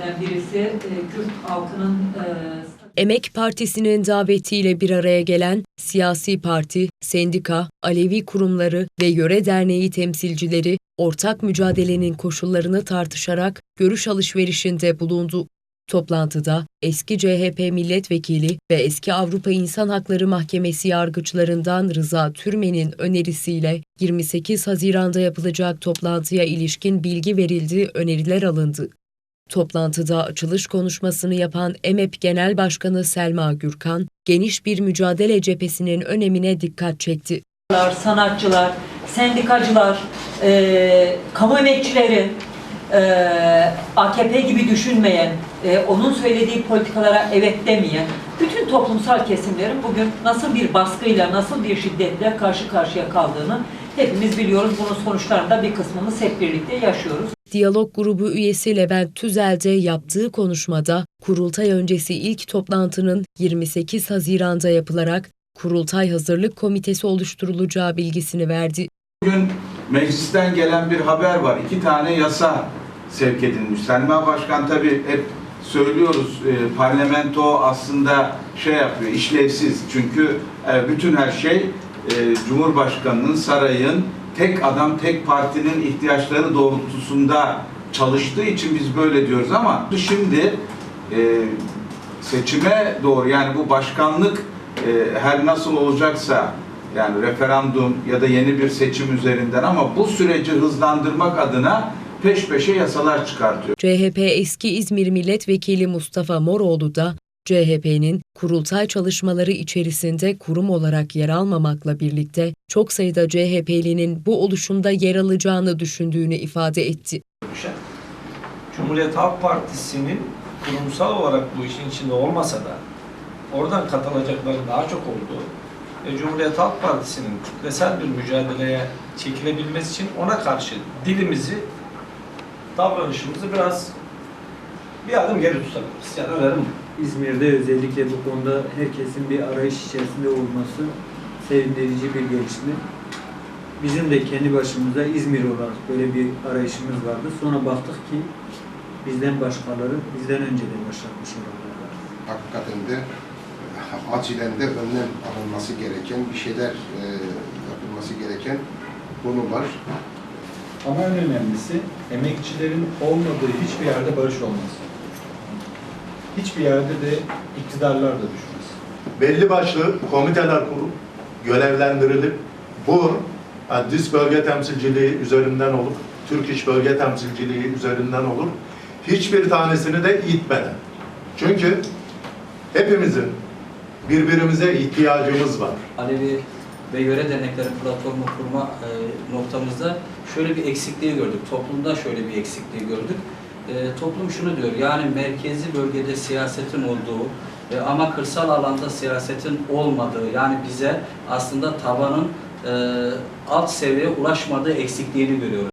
örneklerinden birisi e, Kürt halkının e, Emek Partisi'nin davetiyle bir araya gelen siyasi parti, sendika, Alevi kurumları ve yöre derneği temsilcileri ortak mücadelenin koşullarını tartışarak görüş alışverişinde bulundu. Toplantıda eski CHP milletvekili ve eski Avrupa İnsan Hakları Mahkemesi yargıçlarından Rıza Türmen'in önerisiyle 28 Haziran'da yapılacak toplantıya ilişkin bilgi verildi, öneriler alındı. Toplantıda açılış konuşmasını yapan EMEP Genel Başkanı Selma Gürkan, geniş bir mücadele cephesinin önemine dikkat çekti. sanatçılar, sendikacılar, e, kamu emekçileri, e, AKP gibi düşünmeyen, e, onun söylediği politikalara evet demeyen bütün toplumsal kesimlerin bugün nasıl bir baskıyla, nasıl bir şiddetle karşı karşıya kaldığını hepimiz biliyoruz. Bunun sonuçlarında bir kısmımız hep birlikte yaşıyoruz. Diyalog grubu üyesi Levent Tüzel de yaptığı konuşmada kurultay öncesi ilk toplantının 28 Haziran'da yapılarak Kurultay Hazırlık Komitesi oluşturulacağı bilgisini verdi. Bugün meclisten gelen bir haber var. İki tane yasa sevk edilmiş. Selma Başkan tabii hep söylüyoruz e, parlamento aslında şey yapıyor, işlevsiz. Çünkü e, bütün her şey e, Cumhurbaşkanı'nın, sarayın, tek adam, tek partinin ihtiyaçları doğrultusunda çalıştığı için biz böyle diyoruz ama şimdi e, seçime doğru yani bu başkanlık e, her nasıl olacaksa yani referandum ya da yeni bir seçim üzerinden ama bu süreci hızlandırmak adına peş peşe yasalar çıkartıyor. CHP eski İzmir Milletvekili Mustafa Moroğlu da CHP'nin kurultay çalışmaları içerisinde kurum olarak yer almamakla birlikte çok sayıda CHP'linin bu oluşumda yer alacağını düşündüğünü ifade etti. Cumhuriyet Halk Partisi'nin kurumsal olarak bu işin içinde olmasa da oradan katılacakları daha çok olduğu ve Cumhuriyet Halk Partisi'nin kitlesel bir mücadeleye çekilebilmesi için ona karşı dilimizi, davranışımızı biraz bir adım geri tutabiliriz. Yani önerim bu. İzmir'de özellikle bu konuda herkesin bir arayış içerisinde olması sevindirici bir gelişme. Bizim de kendi başımıza İzmir olarak böyle bir arayışımız vardı. Sonra baktık ki bizden başkaları bizden önce de başlatmış olanlar. hakikaten de e, acilen de önlem alınması gereken bir şeyler e, yapılması gereken konular. Ama en önemlisi emekçilerin olmadığı hiçbir yerde barış olmaz. Hiçbir yerde de iktidarlar da düşmez. belli başlı komiteler kurup görevlendirilip bu DİS bölge temsilciliği üzerinden olur, Türk İş bölge temsilciliği üzerinden olur. Hiçbir tanesini de itmeden. Çünkü hepimizin birbirimize ihtiyacımız var. Alevi ve yöre dernekleri platformu kurma e, noktamızda şöyle bir eksikliği gördük. Toplumda şöyle bir eksikliği gördük. E, toplum şunu diyor, yani merkezi bölgede siyasetin olduğu e, ama kırsal alanda siyasetin olmadığı, yani bize aslında tabanın e, alt seviyeye ulaşmadığı eksikliğini görüyoruz.